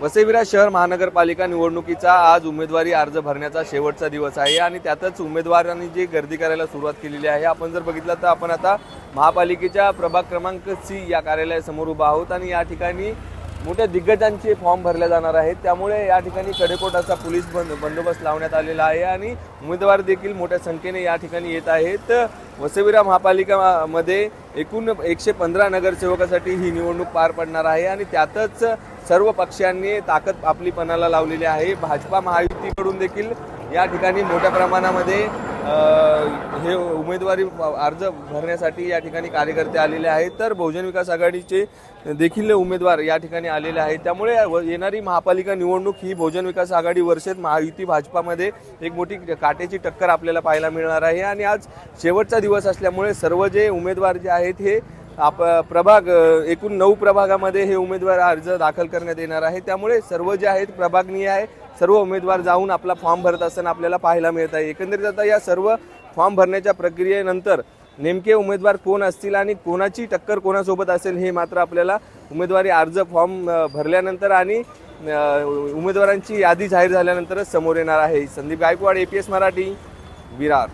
वसईविरा शहर महानगरपालिका निवडणुकीचा आज उमेदवारी अर्ज भरण्याचा शेवटचा दिवस आहे आणि त्यातच उमेदवारांनी जी गर्दी करायला सुरुवात केलेली आहे आपण जर बघितलं तर आपण आता महापालिकेच्या प्रभाग क्रमांक सी या कार्यालयासमोर उभा आहोत आणि या ठिकाणी मोठ्या दिग्गजांचे फॉर्म भरले जाणार आहेत. त्यामुळे या ठिकाणी कडेकोटाचा पोलीस बंद बंदोबस्त लावण्यात आलेला आहे आणि उमेदवार देखील मोठ्या संख्येने या ठिकाणी येत आहेत. वसविरा महापालिकामध्ये एकूण एकशे पंधरा नगरसेवकासाठी ही निवडणूक पार पडणार आहे आणि त्यातच सर्व पक्षांनी ताकद आपली पणाला लावलेली आहे. भाजपा महायुतीकडून देखील या ठिकाणी मोठ्या प्रमाणामध्ये हे उमेदवारी अर्ज भरण्यासाठी या ठिकाणी कार्यकर्ते आलेले आहेत. तर बहुजन विकास आघाडीचे देखील उमेदवार या ठिकाणी आलेले आहेत. त्यामुळे व- येणारी महापालिका निवडणूक ही बहुजन विकास आघाडी वर्षेत महायुती भाजपामध्ये एक मोठी काटेची टक्कर आपल्याला पाहायला मिळणार आहे. आणि आज शेवटचा दिवस असल्यामुळे सर्व जे उमेदवार जे आहेत हे आप प्रभाग एकूण नऊ प्रभागामध्ये हे उमेदवार अर्ज दाखल करण्यात येणार आहे. त्यामुळे सर्व जे आहेत प्रभागनीय आहे सर्व उमेदवार जाऊन आपला फॉर्म भरत असताना आपल्याला पाहायला मिळत. आहे एकंदरीत आता या सर्व फॉर्म भरण्याच्या प्रक्रियेनंतर नेमके उमेदवार कोण असतील आणि कोणाची टक्कर कोणासोबत असेल हे मात्र आपल्याला उमेदवारी अर्ज फॉर्म भरल्यानंतर आणि उमेदवारांची यादी जाहीर झाल्यानंतरच समोर येणार आहे. Sandeep Gaikwad A P S Marathi Virar.